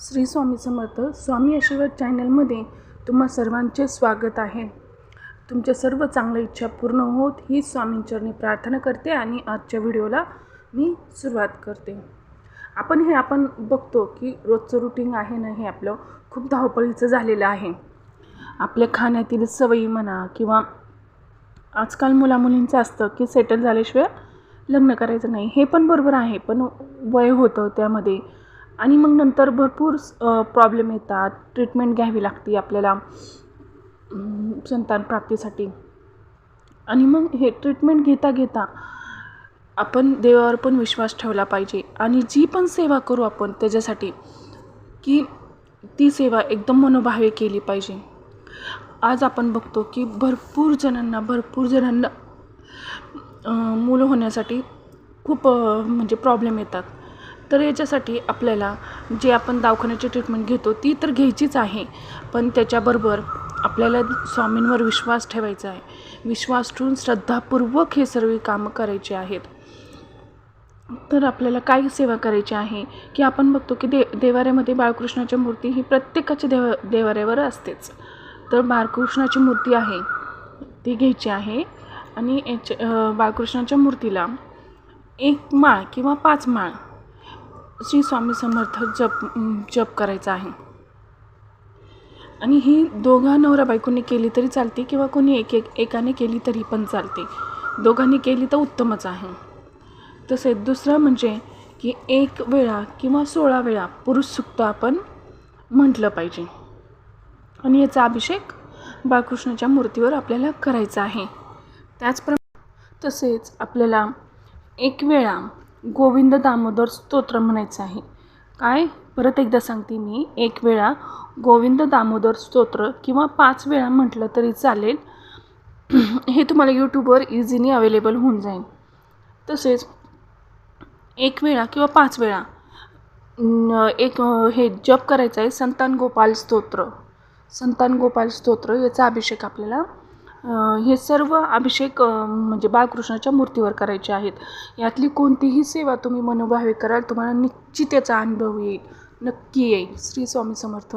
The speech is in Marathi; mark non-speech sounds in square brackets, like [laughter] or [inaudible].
श्री स्वामी समर्थ स्वामी आशीर्वाद चॅनलमध्ये तुम्हा सर्वांचे स्वागत आहे. तुमच्या सर्व चांगल्या इच्छा पूर्ण होत ही स्वामींचरणी प्रार्थना करते आणि आजच्या व्हिडिओला मी सुरुवात करते. आपण हे आपण बघतो की रोजचं रुटीन आहे ना हे आपलं खूप धावपळीचं झालेलं आहे. आपल्या खाण्यातील सवयी म्हणा किंवा आजकाल मुलामुलींचं असतं की सेटल झाल्याशिवाय लग्न करायचं नाही. हे पण बरोबर आहे पण वय होतं त्यामध्ये. आणि मग नंतर भरपूर प्रॉब्लेम येतात. ट्रीटमेंट घ्यावी लागते आपल्याला संतान प्राप्तीसाठी. आणि मग हे ट्रीटमेंट घेता घेता आपण देवावर पण विश्वास ठेवला पाहिजे. आणि जी पण सेवा करू आपण त्याच्यासाठी की ती सेवा एकदम मनोभावे केली पाहिजे. आज आपण बघतो की भरपूर जणांना भरपूर जणांना मुलं होण्यासाठी खूप म्हणजे प्रॉब्लेम येतात. तर याच्यासाठी आपल्याला जे आपण दवाखान्याची ट्रीटमेंट घेतो ती तर घ्यायचीच आहे. पण त्याच्याबरोबर आपल्याला स्वामींवर विश्वास ठेवायचा आहे. विश्वास ठेवून श्रद्धापूर्वक हे सर्व कामं करायचे आहेत. तर आपल्याला काय सेवा करायची आहे? की आपण बघतो की दे देवाऱ्यामध्ये बाळकृष्णाची मूर्ती ही प्रत्येकाच्या देव देवाऱ्यावर असतेच. तर बाळकृष्णाची मूर्ती आहे ती घ्यायची आहे. आणि याच्या बाळकृष्णाच्या मूर्तीला एक माळ किंवा पाच माळ श्री स्वामी समर्थ जप जप करायचा आहे. आणि ही दोघा नवरा बायकोने केली तरी चालते किंवा कोणी एक एक एकाने केली तरी पण चालते. दोघांनी केली तर उत्तमच आहे. तसेच दुसरं म्हणजे की एक वेळा किंवा सोळा वेळा पुरुष सुक्त आपण म्हटलं पाहिजे. आणि याचा अभिषेक बाळकृष्णाच्या मूर्तीवर आपल्याला करायचा आहे. त्याचप्रमाणे तसेच आपल्याला एक वेळा गोविंद दामोदर स्तोत्र म्हणायचं आहे. काय? परत एकदा सांगते मी. एक वेळा गोविंद दामोदर स्तोत्र किंवा पाच वेळा म्हटलं तरी चालेल. [clears throat] हे तुम्हाला यूट्यूबवर इझिली अवेलेबल होऊन जाईल. तसेच एक वेळा किंवा पाच वेळा एक हे जप करायचं आहे. संतान गोपाल स्तोत्र. संतान गोपाल स्तोत्र याचा अभिषेक आपल्याला हे सर्व अभिषेक म्हणजे बाळकृष्णाच्या मूर्तीवर करायचे आहेत. यातली कोणतीही सेवा तुम्ही मनोभावे कराल तुम्हाला निश्चित याचा अनुभव येईल. नक्की येईल. श्री स्वामी समर्थ.